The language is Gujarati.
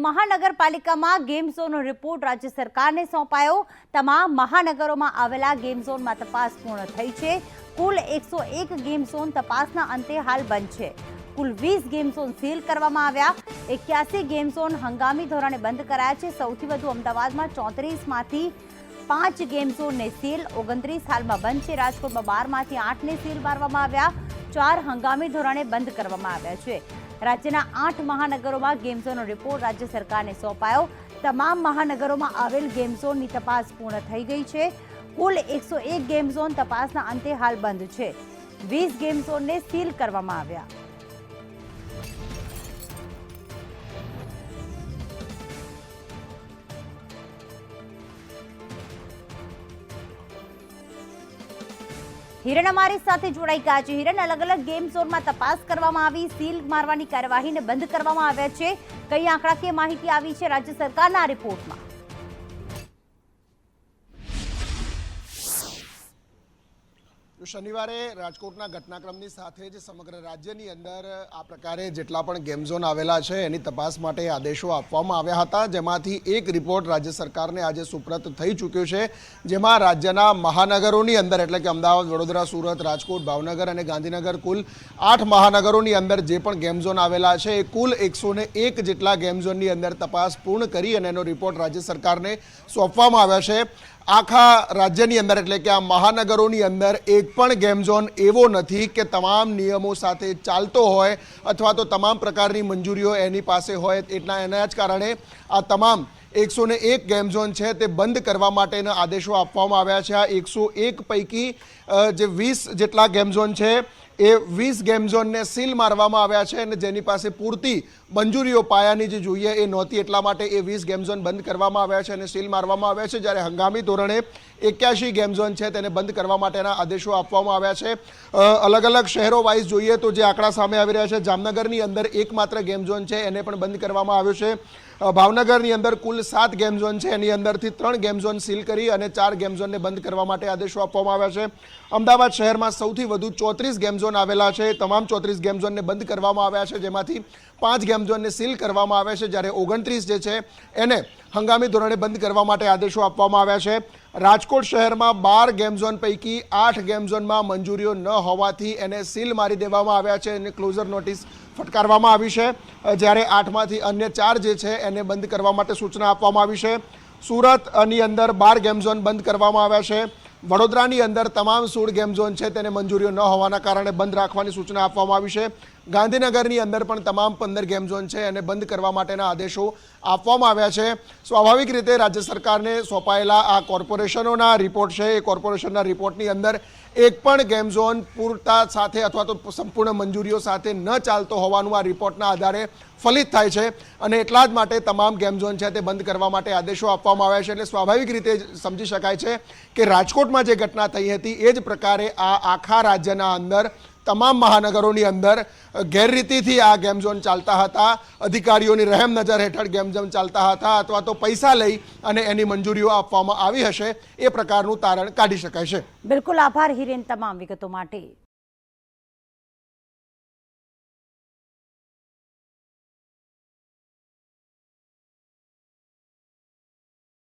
મહાનગરપાલિકામાં ગેમ ઝોનનો રિપોર્ટ રાજ્ય સરકારને સોંપાયો. તમામ મહાનગરોમાં આવેલા ગેમ ઝોનમાં તપાસ પૂર્ણ થઈ છે. કુલ એકસો એક ગેમ ઝોન તપાસના અંતે હાલ બંધ છે. કુલ વીસ ગેમ ઝોન સીલ કરવામાં આવ્યા. એક્યાસી ગેમ ઝોન હંગામી ધોરણે બંધ કરાયા છે. સૌથી વધુ અમદાવાદમાં ચોત્રીસમાંથી પાંચ ગેમ ઝોનને સીલ, ઓગણત્રીસ હાલમાં બંધ છે. રાજકોટમાં બારમાંથી આઠને સીલ મારવામાં આવ્યા. ચાર હંગામી ધોરણે બંધ કરવામાં આવ્યા છે. રાજ્યના આઠ મહાનગરોમાં ગેમ રિપોર્ટ રાજ્ય સરકારને સોંપાયો. તમામ મહાનગરોમાં આવેલ ગેમ ઝોનની તપાસ પૂર્ણ થઈ ગઈ છે. કુલ એકસો એક ગેમ ઝોન તપાસના અંતે હાલ બંધ છે. વીસ ગેમ ઝોનને સીલ કરવામાં આવ્યા. હિરણ અમારી સાથે જોડાઈ ગયા છે. હિરણ અલગ અલગ ગેમ ઝોનમાં તપાસ કરવામાં આવી સીલ મારવાની કાર્યવાહીને બંધ કરવામાં આવ્યા છે. કઈ આંકડાકીય માહિતી આવી છે રાજ્ય સરકારના રિપોર્ટમાં શનિવારે રાજકોટના ઘટનાક્રમની સાથે જ સમગ્ર રાજ્યની અંદર આ પ્રકારે જેટલા પણ ગેમ ઝોન આવેલા છે, એની તપાસ માટે આદેશો આપવામાં આવ્યા હતા. જેમાંથી એક રિપોર્ટ રાજ્ય સરકારને આજે સુપ્રત થઈ ચૂક્યો છે. જેમાં રાજ્યના મહાનગરોની અંદર, એટલે કે અમદાવાદ, વડોદરા, સુરત, રાજકોટ, ભાવનગર અને ગાંધીનગર, કુલ આઠ મહાનગરોની અંદર જે પણ ગેમ ઝોન આવેલા છે, એ કુલ એકસો એક જેટલા ગેમ ઝોનની અંદર તપાસ પૂર્ણ કરી અને એનો રિપોર્ટ રાજ્ય સરકારને સોંપવામાં આવ્યા છે. આખા રાજ્યની અંદર, એટલે કે આ મહાનગરોની અંદર, એક પણ ગેમ ઝોન એવો નથી કે તમામ નિયમો સાથે ચાલતો હોય અથવા તો તમામ પ્રકારની મંજૂરીઓ એની પાસે હોય. એટલા એના જ કારણે આ તમામ એકસો ને એક ગેમ ઝોન છે તે બંધ કરવા માટેના આદેશો આપવામાં આવ્યા છે. આ એકસો એક પૈકી જે વીસ જેટલા ગેમ ઝોન છે, એ વીસ ગેમ ઝોનને સીલ મારવામાં આવ્યા છે અને જેની પાસે પૂરતી મંજૂરીઓ પાયાની જે જોઈએ એ નહોતી, એટલા માટે એ વીસ ગેમ ઝોન બંધ કરવામાં આવ્યા છે અને સીલ મારવામાં આવ્યા છે. જ્યારે હંગામી ધોરણે એક્યાસી ગેમ ઝોન છે તેને બંધ કરવા માટેના આદેશો આપવામાં આવ્યા છે. અલગ અલગ શહેરો વાઇઝ જોઈએ તો જે આંકડા સામે આવી રહ્યા છે, જામનગરની અંદર એકમાત્ર ગેમ ઝોન છે, એને પણ બંધ કરવામાં આવ્યો છે. ભાવનગરની અંદર કુલ સાત ગેમ ઝોન છે, એની અંદરથી ત્રણ ગેમ ઝોન સીલ કરી અને ચાર ગેમ ઝોનને બંધ કરવા માટે આદેશો આપવામાં આવ્યા છે. અમદાવાદ શહેરમાં સૌથી વધુ ચોત્રીસ ગેમ ઝોન આવેલા છે, તમામ ચોત્રીસ ગેમ ઝોનને બંધ કરવામાં આવ્યા છે, જેમાંથી પાંચ ગેમ ઝોનને સીલ કરવામાં આવ્યા છે. જ્યારે ઓગણત્રીસ જે છે, એને હંગામી ધોરણે બંધ કરવા માટે આદેશો આપવામાં આવ્યા છે. રાજકોટ શહેરમાં બાર ગેમ ઝોન પૈકી આઠ ગેમ ઝોનમાં મંજૂરીઓ ન હોવાથી એને સીલ મારી દેવામાં આવ્યા છે અને ક્લોઝર નોટિસ ફટકારવામાં આવી છે. જ્યારે આઠમાંથી અન્ય ચાર જે છે, એને બંધ કરવા માટે સૂચના આપવામાં આવી છે. સુરતની અંદર બાર ગેમ ઝોન બંધ કરવામાં આવ્યા છે. વડોદરાની અંદર તમામ સોળ ગેમ ઝોન છે, તેને મંજૂરીઓ ન હોવાના કારણે બંધ રાખવાની સૂચના આપવામાં આવી છે. ગાંધીનગરની અંદર પણ તમામ પંદર ગેમ ઝોન છે એને બંધ કરવા માટેના આદેશો આપવામાં આવ્યા છે. સ્વાભાવિક રીતે રાજ્ય સરકારને સોંપાયેલા આ કોર્પોરેશનોના રિપોર્ટ છે, એ કોર્પોરેશનના રિપોર્ટની અંદર એક પણ ગેમ ઝોન પૂરતા સાથે અથવા તો સંપૂર્ણ મંજૂરીઓ સાથે ન ચાલતો હોવાનું આ રિપોર્ટના આધારે ફલિત થાય છે અને એટલા જ માટે તમામ ગેમ ઝોન છે તે બંધ કરવા માટે આદેશો આપવામાં આવ્યા છે. એટલે સ્વાભાવિક રીતે સમજી શકાય છે કે રાજકોટમાં જે ઘટના થઈ હતી, એ જ પ્રકારે આ આખા રાજ્યના અંદર તમામ મહાનગરોની અંદર ગેરરીતિથી આ ગેમ ઝોન ચાલતા હતા. અધિકારીઓની રહેમ નજર હેઠળ ગેમ ઝોન ચાલતા હતા અથવા તો પૈસા લઈ અને એની મંજૂરીઓ આપવામાં આવી હશે એ પ્રકારનું તારણ કાઢી શકાય છે. બિલકુલ આભાર હિરેન તમામ વિગતો માટે.